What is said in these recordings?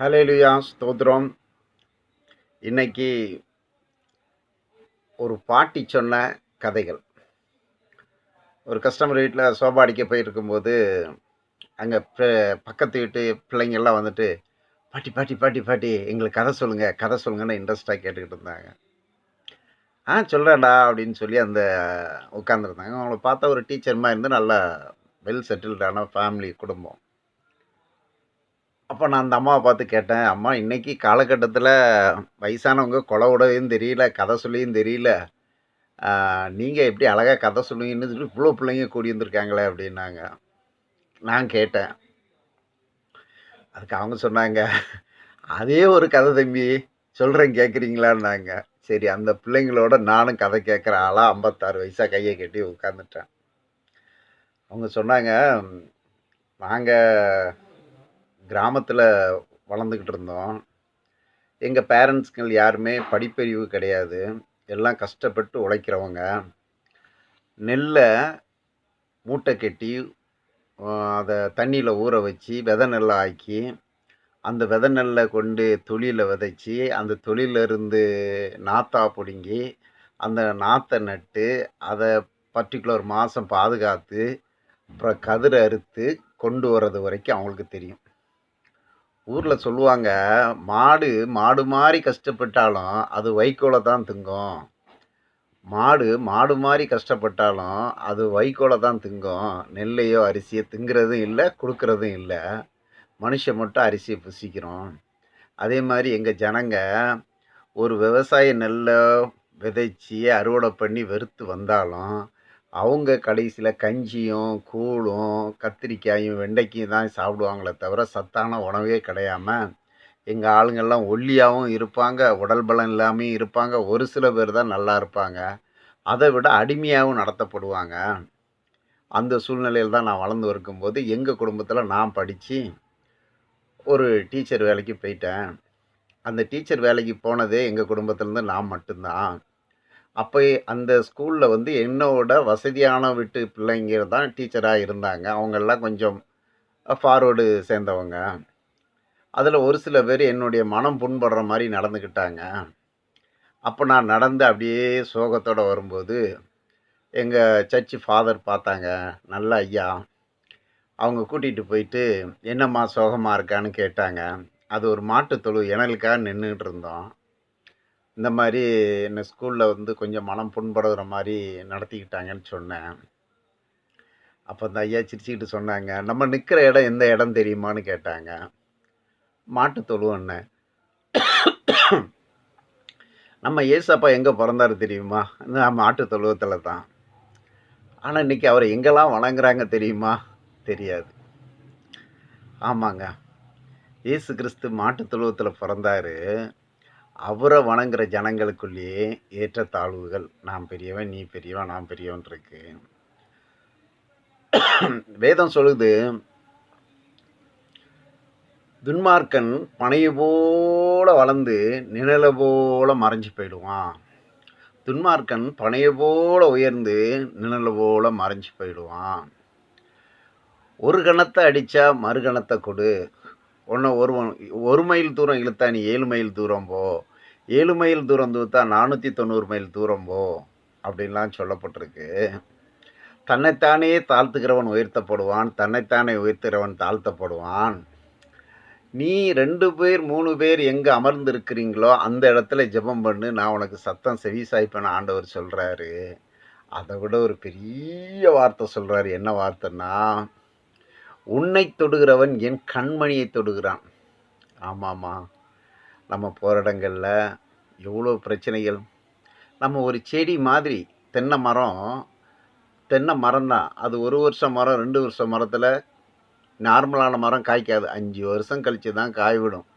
Hallelujah ஸ்தோத்ரம் இன்னைக்கு ஒரு பாட்டி சொன்ன கதைகள். ஒரு கஸ்டமர் வீட்டில் சோபா அடிக்க போயிருக்கும்போது அங்கே பக்கத்து வீட்டு பிள்ளைங்கள்லாம் வந்துட்டு பாட்டி பாட்டி பாட்டி பாட்டி எங்களுக்கு கதை சொல்லுங்கள் கதை சொல்லுங்கன்னு இன்ட்ரெஸ்டாக கேட்டுக்கிட்டு இருந்தாங்க. ஆ சொல்கிறேன்டா அப்படின்னு சொல்லி அந்த உட்காந்துருந்தாங்க அவங்கள பார்த்தா ஒரு டீச்சர் மாதிரி இருந்து நல்லா வெல் செட்டில்டான ஃபேமிலி குடும்பம். அப்போ நான் அந்த அம்மாவை பார்த்து கேட்டேன் அம்மா இன்றைக்கி காலகட்டத்தில் வயசானவங்க கொலை விடவும் தெரியல கதை சொல்லியும் தெரியல. நீங்கள் எப்படி அழகாக கதை சொல்லுவீங்கன்னு சொல்லி இவ்வளோ பிள்ளைங்க கூடி வந்திருக்காங்களே அப்படின்னாங்க. நான் கேட்டேன். அதுக்கு அவங்க சொன்னாங்க அதே ஒரு கதை தம்பி சொல்கிறேன் கேட்குறீங்களான்னாங்க சரி அந்த பிள்ளைங்களோட நானும் கதை கேட்குற ஆளாக ஐம்பத்தாறு வயசாக கையை கட்டி உட்காந்துட்டேன் அவங்க சொன்னாங்க நாங்கள் கிராமத்தில் வளர்ந்துக்கிட்டு இருந்தோம். எங்கள் பேரண்ட்ஸ்கள் யாருமே படிப்பறிவு கிடையாது. எல்லாம் கஷ்டப்பட்டு உழைக்கிறவங்க. நெல்லை மூட்டை கட்டி அதை தண்ணியில் ஊற வச்சு விதை நெல்லை ஆக்கி அந்த விதை நெல்லை கொண்டு தொழிலில் விதைச்சி அந்த தொழிலிருந்து நாத்தா பிடுங்கி அந்த நாற்றை நட்டு அதை பர்டிகுலர் மாதம் பாதுகாத்து அப்புறம் கதிரை அறுத்து கொண்டு வர்றது வரைக்கும் அவங்களுக்கு தெரியும். ஊரில் சொல்லுவாங்க மாடு மாடு மாதிரி கஷ்டப்பட்டாலும் அது வைக்கோலை தான் திங்கும். மாடு மாடு மாதிரி கஷ்டப்பட்டாலும் அது வைக்கோலை தான் திங்கும். நெல்லையோ அரிசியோ திங்கிறதும் இல்லை கொடுக்கறதும் இல்லை. மனுஷன் மட்டும் அரிசியை புசிக்கிறோம். அதே மாதிரி எங்கள் ஜனங்க ஒரு விவசாய நெல்லை விதைச்சி அறுவடை பண்ணி வெறுத்து வந்தாலும் அவங்க கடைசியில் கஞ்சியும் கூழும் கத்திரிக்காயும் வெண்டைக்காயும் தான் சாப்பிடுவாங்களே தவிர சத்தான உணவே கிடையாமல் எங்கள் ஆளுங்கள்லாம் ஒல்லியாகவும் இருப்பாங்க உடல் பலம் இல்லாமையும் இருப்பாங்க ஒரு சில பேர் தான் நல்லா இருப்பாங்க. அதை விட அடிமையாகவும் நடத்தப்படுவாங்க. அந்த சூழ்நிலையில் தான் நான் வளர்ந்து இருக்கும்போது எங்கள் குடும்பத்தில் நான் படித்து ஒரு டீச்சர் வேலைக்கு போயிட்டேன். அந்த டீச்சர் வேலைக்கு போனதே எங்கள் குடும்பத்துலேருந்து நான் மட்டும்தான். அப்போ அந்த ஸ்கூலில் வந்து என்னோட வசதியான வீட்டு பிள்ளைங்க தான் டீச்சராக இருந்தாங்க. அவங்கெல்லாம் கொஞ்சம் ஃபார்வேர்டு சேர்ந்தவங்க. அதில் ஒரு சில பேர் என்னுடைய மனம் புண்படுற மாதிரி நடந்துக்கிட்டாங்க. அப்போ நான் நடந்து அப்படியே சோகத்தோடு வரும்போது எங்கள் சர்ச்சு ஃபாதர் பார்த்தாங்க நல்ல ஐயா அவங்க கூட்டிகிட்டு போயிட்டு என்னம்மா சோகமாக இருக்கான்னு கேட்டாங்க. அது ஒரு மாட்டுத்தொழு எனலுக்காக நின்றுட்டு இருந்தோம். இந்த மாதிரி என்னை ஸ்கூலில் வந்து கொஞ்சம் மனம் புண்படுற மாதிரி நடத்திக்கிட்டாங்கன்னு சொன்னேன். அப்போ அந்த ஐயா சிரிச்சுக்கிட்டு சொன்னாங்க நம்ம நிற்கிற இடம் எந்த இடம் தெரியுமான்னு கேட்டாங்க. மாட்டு தொழுவண்ண நம்ம ஏசப்பா எங்கே பிறந்தாரு தெரியுமா? இந்த மாட்டு தொழுவத்தில் தான். ஆனால் இன்றைக்கி அவரை எங்கெல்லாம் வணங்குறாங்க தெரியுமா? தெரியாது. ஆமாங்க. இயேசு கிறிஸ்து மாட்டு தொழுவத்தில் பிறந்தாரு. அவரை வணங்குற ஜனங்களுக்குள்ளேயே ஏற்றத்தாழ்வுகள் நான் பெரியவன் நீ பெரியவன் நான் பெரியவன் இருக்கு. வேதம் சொல்லுது துன்மார்க்கன் பனையை போல வளர்ந்து நிழலை போல மறைஞ்சு போயிடுவான். துன்மார்க்கன் பனையை போல உயர்ந்து நிழலை போல மறைஞ்சு போயிடுவான். ஒரு கணத்தை அடித்தா மறுகணத்தை கொடு. ஒன்று ஒரு ஒரு மைல் தூரம் இழுத்தா நீ ஏழு மைல் தூரம் போ. ஏழு மைல் தூரம் தூத்தா நானூற்றி தொண்ணூறு மைல் தூரம் போ அப்படின்லாம் சொல்லப்பட்டிருக்கு. தன்னைத்தானே தாழ்த்துக்கிறவன் உயர்த்தப்படுவான் தன்னைத்தானே உயர்த்துகிறவன் தாழ்த்தப்படுவான். நீ ரெண்டு பேர் மூணு பேர் எங்கே அமர்ந்திருக்கிறீங்களோ அந்த இடத்துல ஜெபம் பண்ணு நான் உனக்கு சத்தம் செவிசாய்ப்பேன் ஆண்டவர் சொல்கிறாரு அதை விட ஒரு பெரிய வார்த்தை சொல்கிறாரு என்ன வார்த்தைன்னா உன்னை தொடுகிறவன் என் கண்மணியை தொடுகிறான். ஆமாம்மா. நம்ம போகிற இடங்களில் எவ்வளோ பிரச்சனைகள்? நம்ம ஒரு செடி மாதிரி தென்னை மரம் தென்னை மரம் தான். அது ஒரு வருஷம் மரம் ரெண்டு வருஷம் மரத்தில் நார்மலான மரம் காய்க்காது. அஞ்சு வருஷம் கழித்து தான் காய் விடும்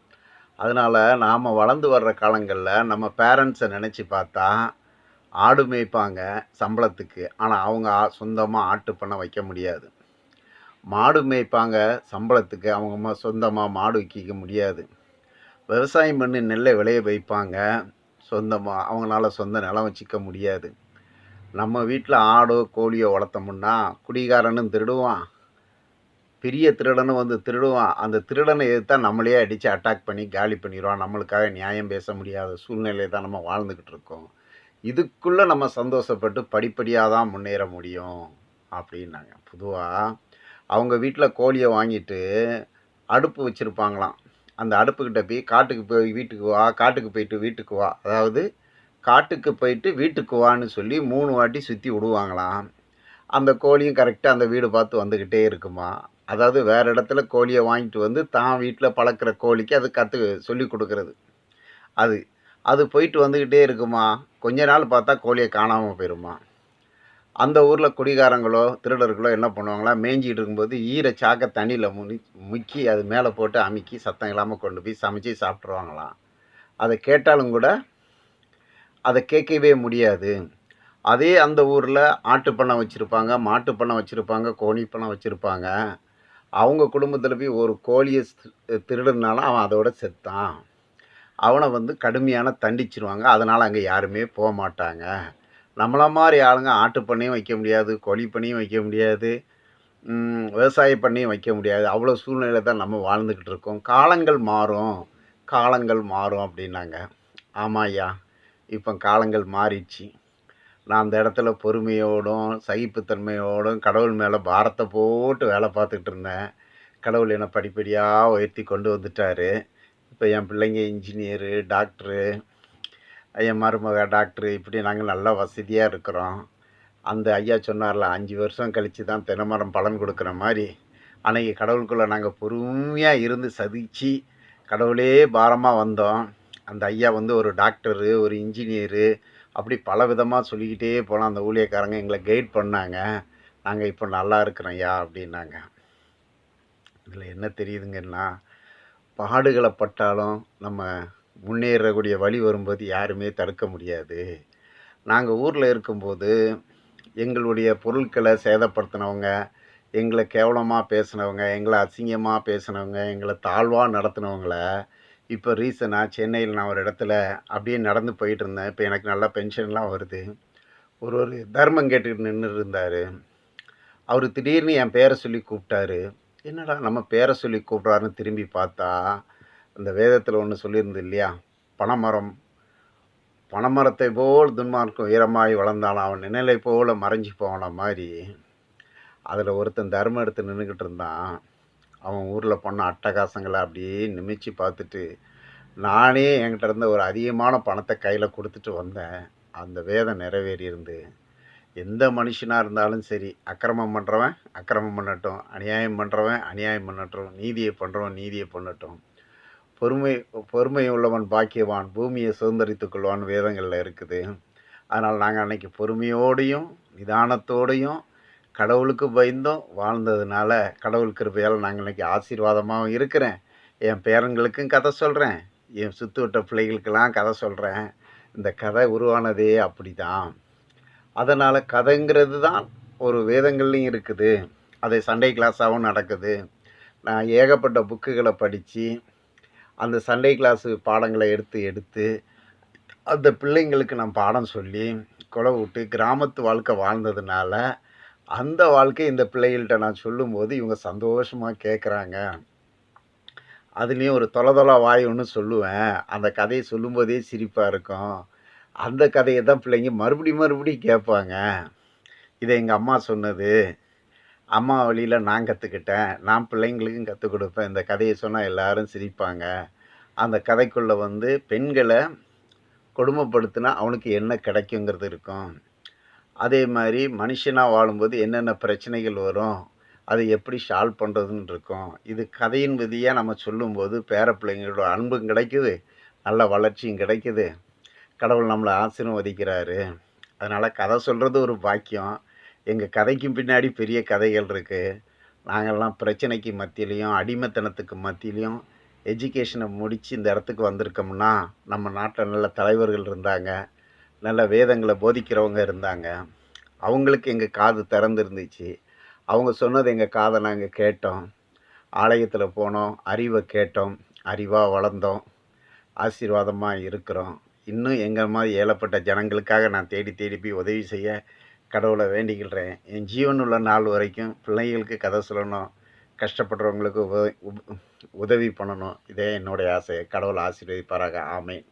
அதனால் நாம் வளர்ந்து வர்ற காலங்களில் நம்ம பேரண்ட்ஸை நினச்சி பார்த்தா ஆடு மேய்ப்பாங்க சம்பளத்துக்கு. ஆனால் அவங்க சொந்தமாக ஆட்டு பண்ண வைக்க முடியாது. மாடு மேய்ப்பாங்க சம்பளத்துக்கு. அவங்க சொந்தமாக மாடு வைக்க முடியாது. விவசாயம் பண்ணி நெல்லை விளைய வைப்பாங்க. சொந்தமாக அவங்களால சொந்த நிலம் வச்சுக்க முடியாது. நம்ம வீட்டில் ஆடோ கோழியோ வளர்த்தோம்னா குடிகாரனும் திருடுவான். பெரிய திருடனும் வந்து திருடுவான். அந்த திருடனை எதிர்த்தா நம்மளையே அடித்து அட்டாக் பண்ணி காலி பண்ணிடுவான். நம்மளுக்காக நியாயம் பேச முடியாத சூழ்நிலையை தான் நம்ம வாழ்ந்துக்கிட்டு இருக்கோம். இதுக்குள்ளே நம்ம சந்தோஷப்பட்டு படிப்படியாக தான் முன்னேற முடியும் அப்படின்னாங்க. பொதுவாக அவங்க வீட்டில் கோழியை வாங்கிட்டு அடுப்பு வச்சுருப்பாங்களாம். அந்த அடுப்புக்கிட்ட போய் காட்டுக்கு போய் வீட்டுக்கு வா காட்டுக்கு போயிட்டு வீட்டுக்கு வா. அதாவது காட்டுக்கு போயிட்டு வீட்டுக்கு வான்னு சொல்லி மூணு வாட்டி சுற்றி விடுவாங்களாம். அந்த கோழியும் கரெக்டாக அந்த வீடு பார்த்து வந்துக்கிட்டே இருக்குமா? அதாவது வேறு இடத்துல கோழியை வாங்கிட்டு வந்து தான் வீட்டில் பழக்கிற கோழிக்கு அது கற்று சொல்லி கொடுக்குறது. அது அது போயிட்டு வந்துக்கிட்டே இருக்குமா? கொஞ்ச நாள் பார்த்தா கோழியை காணாமல் போயிருமா? அந்த ஊரில் குடிகாரங்களோ திருடர்களோ என்ன பண்ணுவாங்களா? மேய்ஞ்சிட்டு இருக்கும்போது ஈர சாக்க தண்ணியில் முனி முக்கி அது மேலே போட்டு அமுக்கி சத்தம் இல்லாமல் கொண்டு போய் சமைச்சு சாப்பிட்ருவாங்களாம் அதை கேட்டாலும் கூட அதை கேட்கவே முடியாது. அதே அந்த ஊரில் ஆட்டு பண்ணை வச்சுருப்பாங்க மாட்டு பண்ணை வச்சுருப்பாங்க கோழி பண்ணை வச்சுருப்பாங்க. அவங்க குடும்பத்தில் போய் ஒரு கோழியை திருடுனாலும் அவன் அதோட செத்தான். அவனை வந்து கடுமையான தண்டிச்சிருவாங்க. அதனால் அங்கே யாருமே போக மாட்டாங்க. நம்மள மாதிரி ஆளுங்க ஆட்டு பண்ணையும் வைக்க முடியாது கோழி பண்ணையும் வைக்க முடியாது விவசாயம் விவசாய பண்ணையும் வைக்க முடியாது. அவ்வளோ சூழ்நிலை தான் நம்ம வாழ்ந்துக்கிட்டு இருக்கோம். காலங்கள் மாறும். காலங்கள் மாறும் அப்படின்னாங்க. ஆமாம் ஐயா இப்போ காலங்கள் மாறிடுச்சு. நான் அந்த இடத்துல பொறுமையோடும் சகிப்புத்தன்மையோடும் கடவுள் மேலே பாரத்தை போட்டு வேலை பார்த்துக்கிட்டு இருந்தேன். கடவுள் என்னை படிப்படியாக உயர்த்தி கொண்டு வந்துட்டார். இப்போ என் பிள்ளைங்க இன்ஜினியரு டாக்டரு என் மருமக டாக்டரு இப்படி நாங்கள் நல்லா வசதியாக இருக்கிறோம். அந்த ஐயா சொன்னார்ல அஞ்சு வருஷம் கழித்து தான் தினமரம் பலன் கொடுக்குற மாதிரி. அன்னைக்கு கடவுளுக்குள்ளே நாங்கள் பொறுமையாக இருந்து சதிச்சு கடவுளே பாரமாக வந்தோம். அந்த ஐயா வந்து ஒரு டாக்டரு ஒரு இன்ஜினியரு அப்படி பல விதமாக சொல்லிக்கிட்டே போனோம் அந்த ஊழியக்காரங்க எங்களை கைட் பண்ணாங்க. நாங்கள் இப்போ நல்லா இருக்கிறோம் ஐயா அப்படின்னாங்க. இதில் என்ன தெரியுதுங்கன்னா பாடுகளை பட்டாலும் நம்ம முன்னேறக்கூடிய வழி வரும்போது யாருமே தடுக்க முடியாது. நாங்கள் ஊரில் இருக்கும்போது எங்களுடைய பொருட்களை சேதப்படுத்தினவங்க எங்களை கேவலமாக பேசினவங்க எங்களை அசிங்கமாக பேசினவங்க எங்களை தாழ்வாக நடத்தினவங்கள இப்போ ரீசனாக சென்னையில் நான் ஒரு இடத்துல அப்படியே நடந்து போயிட்டு இருந்தேன். இப்போ எனக்கு நல்லா பென்ஷன்லாம் வருது. ஒரு ஒரு தர்மம் கேட்டுக்கிட்டு நின்று இருந்தார். அவர் திடீர்னு என் பேரை சொல்லி கூப்பிட்டாரு. என்னடா நம்ம பேரை சொல்லி கூப்பிட்றாருன்னு திரும்பி பார்த்தா அந்த வேதத்தில் ஒன்று சொல்லியிருந்து இல்லையா? பனைமரம். பனைமரத்தை போல் துன்மார்க்கம் உயரமாய் வளர்ந்தாலும் அவன் நிழலை போல் மறைஞ்சு போன மாதிரி. அதில் ஒருத்தன் தர்மம் எடுத்து நின்றுக்கிட்டு இருந்தான். அவன் ஊரில் பண்ண அட்டகாசங்களை அப்படியே நிமிச்சு பார்த்துட்டு நானே என்கிட்ட இருந்த ஒரு அதிகமான பணத்தை கையில் கொடுத்துட்டு வந்தேன். அந்த வேதம் நிறைவேறி இருந்து எந்த மனுஷனாக இருந்தாலும் சரி அக்கிரமம் பண்ணுறவன் அக்கிரமம் பண்ணட்டும். அநியாயம் பண்ணுறவன் அநியாயம் பண்ணட்டும். நீதியை பண்ணுறவன் நீதியை பண்ணட்டும். பொறுமை பொறுமை உள்ளவன் பாக்கியவான் பூமியை சுதந்திரித்து கொள்வான் வேதங்களில் இருக்குது. அதனால் நாங்கள் அன்றைக்கி பொறுமையோடையும் நிதானத்தோடையும் கடவுளுக்கு பயந்தும் வாழ்ந்ததுனால கடவுள் கிருபையால் நாங்கள் இன்றைக்கி ஆசீர்வாதமாகவும் இருக்கிறேன். என் பேரங்களுக்கும் கதை சொல்கிறேன் என் சுற்றுவட்ட பிள்ளைகளுக்கெல்லாம் கதை சொல்கிறேன் இந்த கதை உருவானதே அப்படி தான் அதனால் கதைங்கிறது தான் ஒரு வேதங்கள்லையும் இருக்குது. அதை சண்டே கிளாஸாகவும் நடக்குது. நான் ஏகப்பட்ட புக்குகளை படித்து அந்த சண்டே கிளாஸு பாடங்களை எடுத்து எடுத்து அந்த பிள்ளைங்களுக்கு நான் பாடம் சொல்லி கொலை விட்டு கிராமத்து வாழ்க்கை வாழ்ந்ததுனால அந்த வாழ்க்கை இந்த பிள்ளைகள்கிட்ட நான் சொல்லும்போது இவங்க சந்தோஷமாக கேட்குறாங்க அதுலேயும் ஒரு தொலை தொலை வாய் ஒன்று சொல்லுவேன். அந்த கதையை சொல்லும்போதே சிரிப்பாக இருக்கும். அந்த கதையை தான் பிள்ளைங்க மறுபடி மறுபடியும் கேட்பாங்க. இதை எங்கள் அம்மா சொன்னது. அம்மா வழியில் நான் கற்றுக்கிட்டேன் நான் பிள்ளைங்களுக்கும் கற்றுக் கொடுப்பேன். இந்த கதையை சொன்னால் எல்லாரும் சிரிப்பாங்க. அந்த கதைக்குள்ளே வந்து பெண்களை கொடுமைப்படுத்தினா அவனுக்கு என்ன கிடைக்குங்கிறது இருக்கும். அதே மாதிரி மனுஷனாக வாழும்போது என்னென்ன பிரச்சனைகள் வரும் அதை எப்படி சால்வ் பண்ணுறதுன்னு இருக்கும். இது கதையின் விதியாக நம்ம சொல்லும்போது பேர பிள்ளைங்களோட அன்பும் கிடைக்குது நல்ல வளர்ச்சியும் கிடைக்குது. கடவுள் நம்மளை ஆசீர்வதிக்கிறாரு. அதனால் கதை சொல்கிறது ஒரு பாக்கியம். எங்கள் கதைக்கும் பின்னாடி பெரிய கதைகள் இருக்குது நாங்கள்லாம் பிரச்சனைக்கு மத்தியிலையும் அடிமைத்தனத்துக்கு மத்தியிலையும் எஜுகேஷனை முடித்து இந்த இடத்துக்கு வந்திருக்கோம்னா நம்ம நாட்டில் நல்ல தலைவர்கள் இருந்தாங்க. நல்ல வேதங்களை போதிக்கிறவங்க இருந்தாங்க. அவங்களுக்கு எங்கள் காது திறந்துருந்துச்சு. அவங்க சொன்னது எங்கள் காதை நாங்கள் கேட்டோம். ஆலயத்தில் போனோம் அறிவை கேட்டோம் அறிவாக வளர்ந்தோம் ஆசீர்வாதமாக இருக்கிறோம். இன்னும் எங்கள் மாதிரி ஏழப்பட்ட ஜனங்களுக்காக நான் தேடி தேடி போய் உதவி செய்ய கடவுளை வேண்டிக்கிறேன் என் ஜீவன் உள்ள நாள் வரைக்கும் பிள்ளைங்களுக்கு கதை சொல்லணும் கஷ்டப்படுறவங்களுக்கு உதவி உதவி பண்ணணும். இதே என்னுடைய ஆசை. கடவுள் ஆசீர்வதிப்பாராக. ஆமேன்.